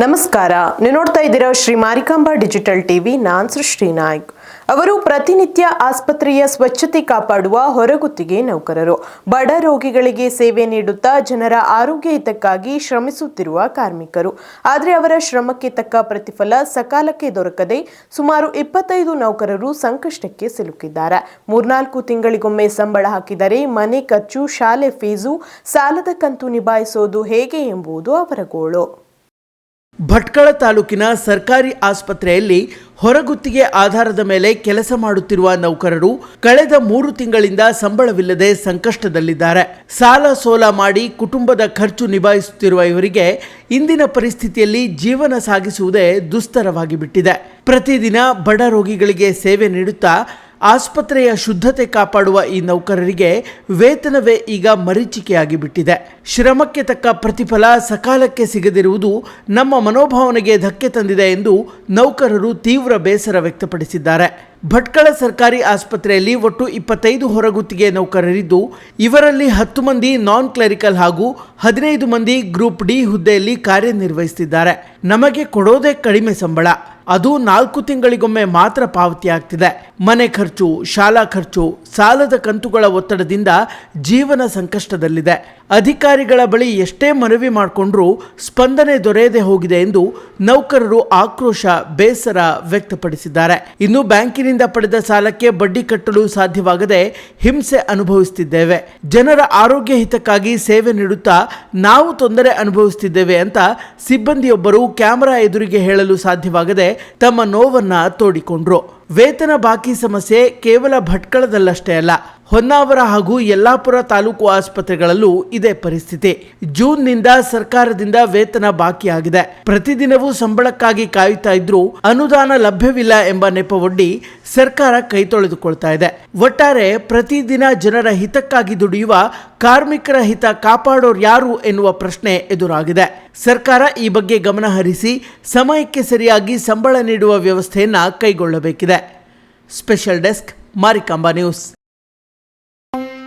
ನಮಸ್ಕಾರ. ನೀವು ನೋಡ್ತಾ ಇದ್ದೀರಾ ಶ್ರೀ ಮಾರಿಕಾಂಬಾ ಡಿಜಿಟಲ್ ಟಿವಿ. ನಾನ್ ಸೃಷ್ಟಿ ನಾಯ್ಕ್. ಅವರು ಪ್ರತಿನಿತ್ಯ ಆಸ್ಪತ್ರೆಯ ಸ್ವಚ್ಛತೆ ಕಾಪಾಡುವ ಹೊರಗುತ್ತಿಗೆ ನೌಕರರು. ಬಡ ರೋಗಿಗಳಿಗೆ ಸೇವೆ ನೀಡುತ್ತಾ ಜನರ ಆರೋಗ್ಯ ಹಿತಕ್ಕಾಗಿ ಶ್ರಮಿಸುತ್ತಿರುವ ಕಾರ್ಮಿಕರು. ಆದರೆ ಅವರ ಶ್ರಮಕ್ಕೆ ತಕ್ಕ ಪ್ರತಿಫಲ ಸಕಾಲಕ್ಕೆ ದೊರಕದೆ ಸುಮಾರು ಇಪ್ಪತ್ತೈದು ನೌಕರರು ಸಂಕಷ್ಟಕ್ಕೆ ಸಿಲುಕಿದ್ದಾರೆ. ಮೂರ್ನಾಲ್ಕು ತಿಂಗಳಿಗೊಮ್ಮೆ ಸಂಬಳ ಹಾಕಿದರೆ ಮನೆ ಖರ್ಚು, ಶಾಲೆ ಫೀಸು, ಸಾಲದ ಕಂತು ನಿಭಾಯಿಸೋದು ಹೇಗೆ ಎಂಬುದು ಅವರ ಗೋಳು. ಭಟ್ಕಳ ತಾಲೂಕಿನ ಸರ್ಕಾರಿ ಆಸ್ಪತ್ರೆಯಲ್ಲಿ ಹೊರಗುತ್ತಿಗೆ ಆಧಾರದ ಮೇಲೆ ಕೆಲಸ ಮಾಡುತ್ತಿರುವ ನೌಕರರು ಕಳೆದ ಮೂರು ತಿಂಗಳಿಂದ ಸಂಬಳವಿಲ್ಲದೆ ಸಂಕಷ್ಟದಲ್ಲಿದ್ದಾರೆ. ಸಾಲ ಸೋಲ ಮಾಡಿ ಕುಟುಂಬದ ಖರ್ಚು ನಿಭಾಯಿಸುತ್ತಿರುವ ಇವರಿಗೆ ಇಂದಿನ ಪರಿಸ್ಥಿತಿಯಲ್ಲಿ ಜೀವನ ಸಾಗಿಸುವುದೇ ದುಸ್ತರವಾಗಿ ಬಿಟ್ಟಿದೆ ಪ್ರತಿದಿನ ಬಡ ರೋಗಿಗಳಿಗೆ ಸೇವೆ ನೀಡುತ್ತಾ ಆಸ್ಪತ್ರೆಯ ಶುದ್ಧತೆ ಕಾಪಾಡುವ ಈ ನೌಕರರಿಗೆ ವೇತನವೇ ಈಗ ಮರೀಚಿಕೆಯಾಗಿ ಬಿಟ್ಟಿದೆ. ಶ್ರಮಕ್ಕೆ ತಕ್ಕ ಪ್ರತಿಫಲ ಸಕಾಲಕ್ಕೆ ಸಿಗದಿರುವುದು ನಮ್ಮ ಮನೋಭಾವನೆಗೆ ಧಕ್ಕೆ ತಂದಿದೆ ಎಂದು ನೌಕರರು ತೀವ್ರ ಬೇಸರ ವ್ಯಕ್ತಪಡಿಸಿದ್ದಾರೆ. ಭಟ್ಕಳ ಸರ್ಕಾರಿ ಆಸ್ಪತ್ರೆಯಲ್ಲಿ ಒಟ್ಟು ಇಪ್ಪತ್ತೈದು ಹೊರಗುತ್ತಿಗೆ ನೌಕರರಿದ್ದು, ಇವರಲ್ಲಿ ಹತ್ತು ಮಂದಿ ನಾನ್ ಕ್ಲರಿಕಲ್ ಹಾಗೂ ಹದಿನೈದು ಮಂದಿ ಗ್ರೂಪ್ ಡಿ ಹುದ್ದೆಯಲ್ಲಿ ಕಾರ್ಯನಿರ್ವಹಿಸುತ್ತಿದ್ದಾರೆ. ನಮಗೆ ಕೊಡೋದೇ ಕಡಿಮೆ ಸಂಬಳ. ಅದು ನಾಲ್ಕು ತಿಂಗಳಿಗೊಮ್ಮೆ ಮಾತ್ರ ಪಾವತಿಯಾಗ್ತಿದೆ. ಮನೆ ಖರ್ಚು ಶಾಲಾ ಖರ್ಚು ಸಾಲದ ಕಂತುಗಳ ಒತ್ತಡದಿಂದ ಜೀವನ ಸಂಕಷ್ಟದಲ್ಲಿದೆ. ಅಧಿಕಾರಿಗಳ ಬಳಿ ಎಷ್ಟೇ ಮನವಿ ಮಾಡಿಕೊಂಡ್ರೂ ಸ್ಪಂದನೆ ದೊರೆಯದೆ ಹೋಗಿದೆ ಎಂದು ನೌಕರರು ಆಕ್ರೋಶ, ಬೇಸರ ವ್ಯಕ್ತಪಡಿಸಿದ್ದಾರೆ. ಇನ್ನು ಬ್ಯಾಂಕಿನಿಂದ ಪಡೆದ ಸಾಲಕ್ಕೆ ಬಡ್ಡಿ ಕಟ್ಟಲು ಸಾಧ್ಯವಾಗದೆ ಹಿಂಸೆ ಅನುಭವಿಸುತ್ತಿದ್ದೇವೆ ಜನರ ಆರೋಗ್ಯ ಹಿತಕ್ಕಾಗಿ ಸೇವೆ ನೀಡುತ್ತಾ ನಾವು ತೊಂದರೆ ಅನುಭವಿಸುತ್ತಿದ್ದೇವೆ ಅಂತ ಸಿಬ್ಬಂದಿಯೊಬ್ಬರು ಕ್ಯಾಮೆರಾ ಎದುರಿಗೆ ಹೇಳಲು ಸಾಧ್ಯವಾಗದೆ ತಮ್ಮ ನೋವನ್ನ ತೋಡಿಕೊಂಡ್ರು. ವೇತನ ಬಾಕಿ ಸಮಸ್ಯೆ ಕೇವಲ ಭಟ್ಕಳದಲ್ಲಷ್ಟೇ ಅಲ್ಲ. ಹೊನ್ನಾವರ ಹಾಗೂ ಯಲ್ಲಾಪುರ ತಾಲೂಕು ಆಸ್ಪತ್ರೆಗಳಲ್ಲೂ ಇದೇ ಪರಿಸ್ಥಿತಿ. ಜೂನ್ನಿಂದ ಸರ್ಕಾರದಿಂದ ವೇತನ ಬಾಕಿಯಾಗಿದೆ. ಪ್ರತಿದಿನವೂ ಸಂಬಳಕ್ಕಾಗಿ ಕಾಯುತ್ತಾ ಇದ್ರೂ ಅನುದಾನ ಲಭ್ಯವಿಲ್ಲ ಎಂಬ ನೆಪವೊಡ್ಡಿ ಸರ್ಕಾರ ಕೈ ತೊಳೆದುಕೊಳ್ತಾ ಇದೆ. ಒಟ್ಟಾರೆ ಪ್ರತಿದಿನ ಜನರ ಹಿತಕ್ಕಾಗಿ ದುಡಿಯುವ ಕಾರ್ಮಿಕರ ಹಿತ ಕಾಪಾಡೋರು ಯಾರು ಎನ್ನುವ ಪ್ರಶ್ನೆ ಎದುರಾಗಿದೆ. ಸರ್ಕಾರ ಈ ಬಗ್ಗೆ ಗಮನ ಹರಿಸಿ ಸಮಯಕ್ಕೆ ಸರಿಯಾಗಿ ಸಂಬಳ ನೀಡುವ ವ್ಯವಸ್ಥೆಯನ್ನು ಕೈಗೊಳ್ಳಬೇಕಿದೆ. Special desk Marikamba news. Thank you